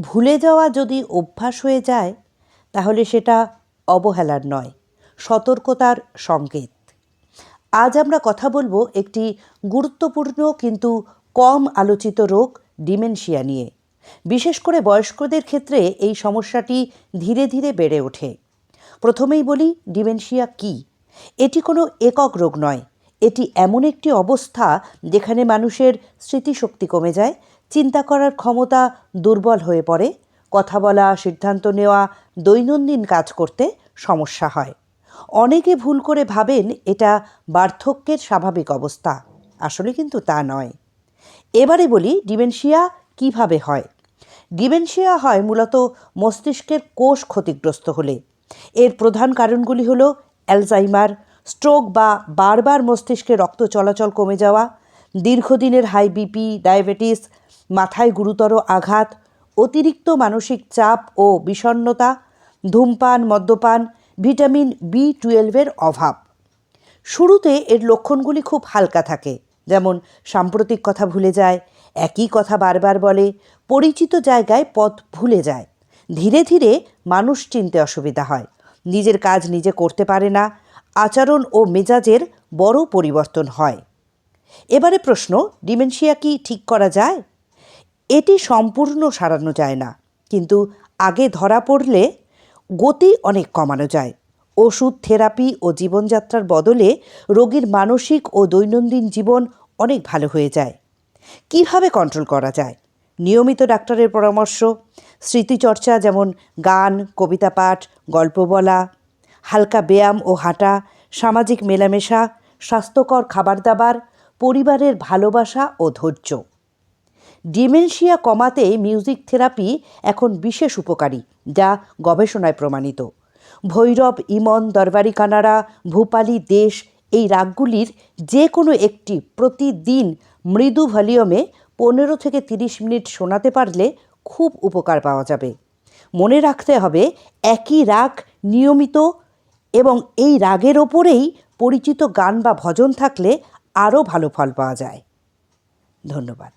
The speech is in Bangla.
ভুলে যাওয়া যদি অভ্যাস হয়ে যায়, তাহলে সেটা অবহেলার নয়, সতর্কতার সংকেত। আজ আমরা কথা বলব একটি গুরুত্বপূর্ণ কিন্তু কম আলোচিত রোগ, ডিমেনশিয়া নিয়ে। বিশেষ করে বয়স্কদের ক্ষেত্রে এই সমস্যাটি ধীরে ধীরে বেড়ে ওঠে। প্রথমেই বলি, ডিমেনশিয়া কি? এটি কোনো একক রোগ নয় এটি এমন একটি অবস্থা যেখানে মানুষের স্মৃতিশক্তি কমে যায়, চিন্তা করার ক্ষমতা দুর্বল হয়ে পড়ে, কথা বলা, সিদ্ধান্ত নেওয়া, দৈনন্দিন কাজ করতে সমস্যা হয়। অনেকে ভুল করে ভাবেন এটা বার্ধক্যের স্বাভাবিক অবস্থা। আসলে কিন্তু তা নয়। এবারে বলি ডিমেনশিয়া কীভাবে হয়? ডিমেনশিয়া হয় মূলত মস্তিষ্কের কোষ ক্ষতিগ্রস্ত হলে। এর প্রধান কারণগুলি হলো অ্যালজাইমার স্ট্রোক বা বারবার মস্তিষ্কে রক্ত চলাচল কমে যাওয়া, দীর্ঘদিনের হাই বিপি, ডায়াবেটিস, মাথায় গুরুতর আঘাত, অতিরিক্ত মানসিক চাপ ও বিষণ্ণতা, ধূমপান, মদ্যপান, ভিটামিন বি টুয়েলভের অভাব। শুরুতে এর লক্ষণগুলি খুব হালকা থাকে, যেমন সাম্প্রতিক কথা ভুলে যায়, একই কথা বারবার বলে, পরিচিত জায়গায় পথ ভুলে যায়। ধীরে ধীরে মানুষ চিনতে অসুবিধা হয়। নিজের কাজ নিজে করতে পারে না আচরণ ও মেজাজের বড় পরিবর্তন হয়। এবারে প্রশ্ন, ডিমেনশিয়া কি ঠিক করা যায়? এটি সম্পূর্ণ সারানো যায় না, কিন্তু আগে ধরা পড়লে গতি অনেক কমানো যায়। ওষুধ, থেরাপি ও জীবনযাত্রার বদলে রোগীর মানসিক ও দৈনন্দিন জীবন অনেক ভালো হয়ে যায়। কীভাবে কন্ট্রোল করা যায়? নিয়মিত ডাক্তারের পরামর্শ, স্মৃতিচর্চা যেমন গান, কবিতা পাঠ, গল্প বলা হালকা ব্যায়াম ও হাঁটা, সামাজিক মেলামেশা, স্বাস্থ্যকর খাবার দাবার পরিবারের ভালোবাসা ও ধৈর্য। ডিমেনশিয়া কমাতে মিউজিক থেরাপি এখন বিশেষ উপকারী, যা গবেষণায় প্রমাণিত। ভৈরব, ইমন দরবারি কানাড়া ভূপালি দেশ এই রাগগুলির যে কোনো একটি প্রতিদিন মৃদু ভলিউমে পনেরো থেকে তিরিশ মিনিট শোনাতে পারলে খুব উপকার পাওয়া যাবে। মনে রাখতে হবে, একই রাগ নিয়মিত এবং এই রাগের ওপরেই পরিচিত গান বা ভজন থাকলে আরও ভালো ফল পাওয়া যায়। ধন্যবাদ।